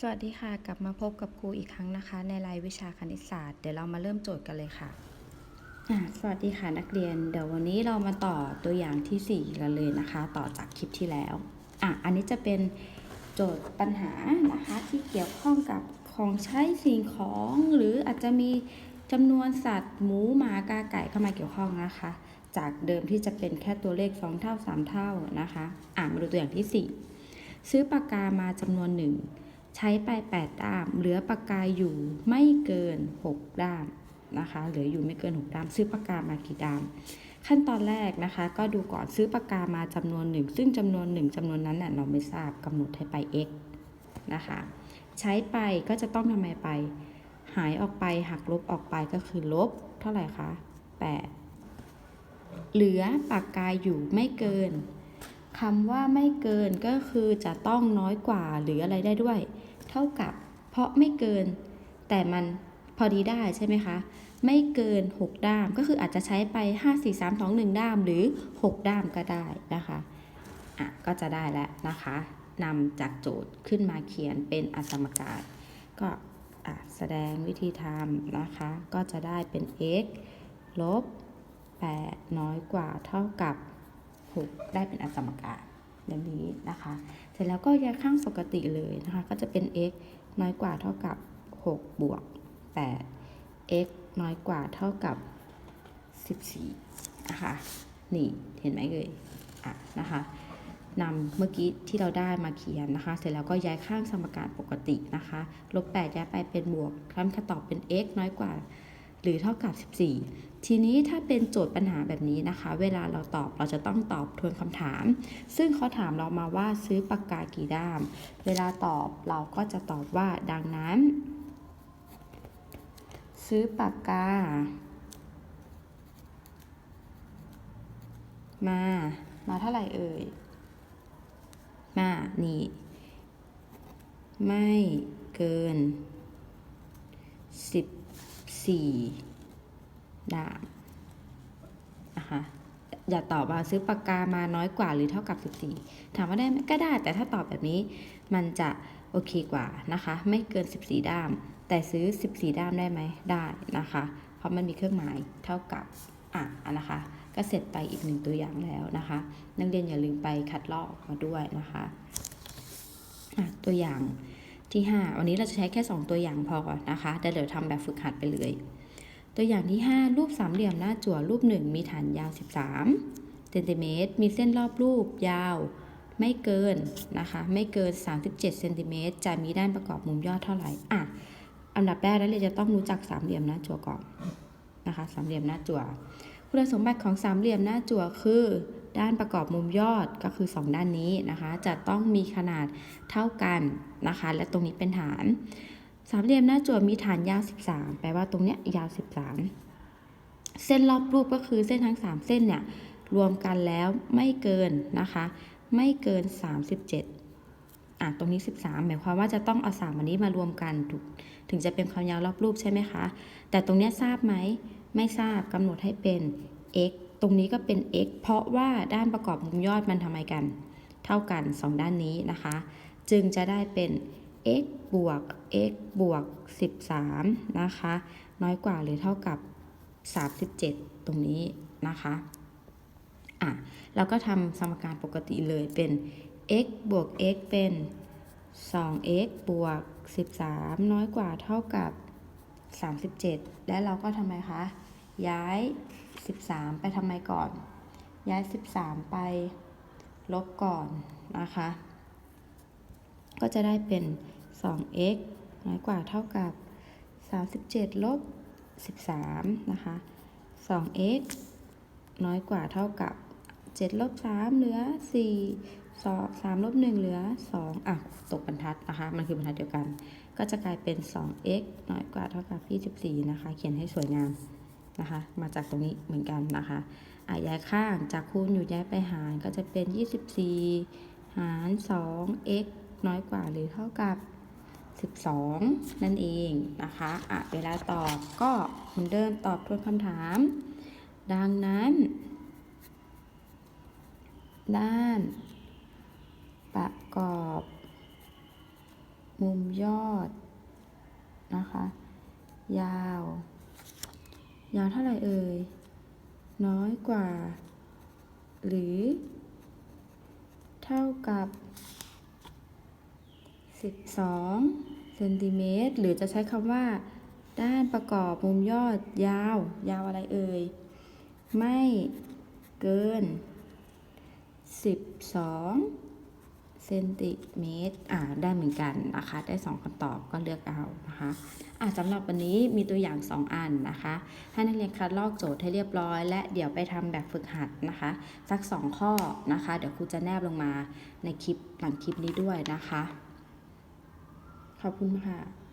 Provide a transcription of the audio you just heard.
สวัสดีค่ะ กลับมาพบกับครูอีกครั้งนะคะ ในรายวิชาคณิตศาสตร์ เดี๋ยวเรามาเริ่มโจทย์กันเลยค่ะ สวัสดีค่ะนักเรียน เดี๋ยววันนี้เรามาต่อตัวอย่างที่ 4 กันเลยนะคะ ต่อจากคลิปที่แล้ว อะ อันนี้จะเป็นโจทย์ปัญหานะคะที่เกี่ยวข้องกับของใช้สิ่งของ หรืออาจจะมีจำนวนสัตว์หมูหมากาไก่เข้ามาเกี่ยวข้องนะคะ จากเดิมที่จะเป็นแค่ตัวเลข 2 เท่า 3 เท่านะคะ อะมาดูตัวอย่างที่ 4 ซื้อปากกามาจำนวนหนึ่ง ใช้ไป 8 ด้าม เหลือปากกาอยู่ไม่เกิน 6 ด้ามนะคะ เหลืออยู่ไม่เกิน 6 ด้าม ซื้อปากกามากี่ด้าม ขั้นตอนแรกนะคะ ก็ดูก่อนซื้อปากกามาจำนวนหนึ่ง ซึ่งจำนวนหนึ่งจำนวนนั้นน่ะเราไม่ทราบกำหนดให้ไป x นะคะ ใช้ไปก็จะต้องทำไมไป หายออกไปหักลบออกไปก็คือลบ เท่าไหร่คะ 8 เหลือปากกาอยู่ไม่เกิน คำว่าไม่เกินก็คือจะต้องน้อยกว่าหรืออะไรได้ด้วย เท่ากับ เพราะไม่เกิน แต่มันพอดีได้ใช่ไหมคะ ไม่เกิน 6 ด้ามก็คืออาจจะใช้ไป 5 4 3 2 1 ด้ามหรือ 6 ด้ามก็ได้นะคะอะก็จะได้แล้วนะคะนำจากโจทย์ขึ้นมาเขียนเป็นอสมการ ก็อะแสดงวิธีทำนะคะ ก็จะได้เป็น x ลบ 8 น้อยกว่าเท่ากับ 6ได้เป็นอสมการอย่างนี้นะคะ เสร็จแล้วก็ย้ายข้างปกติเลยนะคะ ก็จะเป็น x น้อยกว่าเท่ากับ 6 บวก 8 x น้อยกว่าเท่ากับ 14 นะคะ นี่เห็นไหมเอ่ยอะนะคะนำเมื่อกี้ที่เราได้มาเขียนนะคะ เสร็จแล้วก็ย้ายข้างสมการปกตินะคะ ลบ 8 ย้ายไปเป็นบวกคำคำตอบเป็น x น้อยกว่า หรือเท่ากับ 14 ทีนี้ถ้าเป็นโจทย์ปัญหาแบบนี้นะคะ เวลาเราตอบเราจะต้องตอบทวนคำถาม ซึ่งเขาถามเรามาว่าซื้อปากกากี่ด้าม เวลาตอบเราก็จะตอบว่าดังนั้น ซื้อปากกา มา มาเท่าไหร่เอ่ย มา นี่ ไม่เกิน 14ด้ามนะคะอย่าตอบว่าซื้อปากกามาน้อยกว่าหรือเท่ากับ 14 ถามว่าได้ไหมก็ได้ แต่ถ้าตอบแบบนี้มันจะโอเคกว่านะคะ ไม่เกิน 14 ด้าม แต่ซื้อ 14 ด้ามได้ไหมได้นะคะ เพราะมันมีเครื่องหมายเท่ากับอะนะคะ ก็เสร็จไปอีกหนึ่งตัวอย่างแล้วนะคะ นักเรียนอย่าลืมไปคัดลอกมาด้วยนะคะะตัวอย่าง ที่ 5 วันนี้เราจะใช้แค่ 2 ตัวอย่างพอก่อนนะคะเดี๋ยวเดี๋ยวทำแบบฝึกหัดไปเลย ตัวอย่างที่ 5 รูปสามเหลี่ยมหน้าจั่วรูป 1 มีฐานยาว 13เซนติเมตรมีเส้นรอบรูปยาวไม่เกินนะคะไม่เกิน 37เซนติเมตรจะมีด้านประกอบมุมยอดเท่าไหร่อะอันดับแรกแล้วเราจะต้องรู้จักสามเหลี่ยมหน้าจั่วก่อนนะคะสามเหลี่ยมหน้าจั่วคุณสมบัติของสามเหลี่ยมหน้าจั่วคือ ด้านประกอบมุมยอดก็คือ 2 ด้านนี้นะคะ จะต้องมีขนาดเท่ากันนะคะ และตรงนี้เป็นฐาน สามเหลี่ยมหน้าจั่วมีฐานยาว 13 แปลว่าตรงเนี้ยยาว 13 เส้นรอบรูปก็คือเส้นทั้ง 3 เส้นเนี่ยรวมกันแล้วไม่เกินนะคะ ไม่เกิน 37อะตรงนี้ 13 หมายความว่าจะต้องเอาสามอันนี้มารวมกันถกถึงจะเป็นความยาวรอบรูปใช่ไหมคะ แต่ตรงเนี้ยทราบไหมไม่ทราบกำหนดให้เป็น x ตรงนี้ก็เป็น x เพราะว่าด้านประกอบมุมยอดมันทำไมกัน เท่ากัน 2 ด้านนี้นะคะ จึงจะได้เป็น x บวก x บวก 13 นะคะ น้อยกว่าหรือเท่ากับ 37 ตรงนี้นะคะอะเราก็ทำสมการปกติเลยเป็น x บวก x เป็น 2x บวก 13 น้อยกว่าเท่ากับ 37 และเราก็ทำไมคะ ย้าย 13 ไปทำไมก่อน ย้าย 13 ไปลบก่อนนะคะ ก็จะได้เป็น 2x น้อยกว่าเท่ากับ 37 ลบ 13 นะคะ 2x น้อยกว่าเท่ากับ 7 ลบ 3 เหลือ 4 2 3ลบ1เหลือ 2 อะ ตกบรรทัดนะคะ มันคือบรรทัดเดียวกัน ก็จะกลายเป็น 2x น้อยกว่าเท่ากับ 24 นะคะ เขียนให้สวยงาม นะคะ มาจากตรงนี้เหมือนกันนะคะอะย้ายข้างจากคูณอยู่ย้ายไปหารก็จะเป็น 24 หาร 2x น้อยกว่าหรือเท่ากับ 12 นั่นเองนะคะอะเวลาตอบก็เหมือนเดิมตอบทวนคำถาม ดังนั้น ด้าน ประกอบ มุมยอดนะคะ ยาว ยาวเท่าไหร่เอ่ย น้อยกว่า หรือ เท่ากับ 12เซนติเมตรหรือจะใช้คำว่า ด้านประกอบมุมยอดยาว ยาวอะไรเอ่ย ไม่เกิน 12 เซนติเมตรอ่าได้เหมือนกันนะคะ ได้ 2คำตอบก็เลือกเอานะคะอ่าสำหรับวันนี้มีตัวอย่าง 2 อันนะคะ ให้นักเรียนคัดลอกโจทย์ให้เรียบร้อย และเดี๋ยวไปทำแบบฝึกหัดนะคะ สัก 2 ข้อนะคะ เดี๋ยวครูจะแนบลงมาในคลิปหลังคลิปนี้ด้วยนะคะ ขอบคุณค่ะ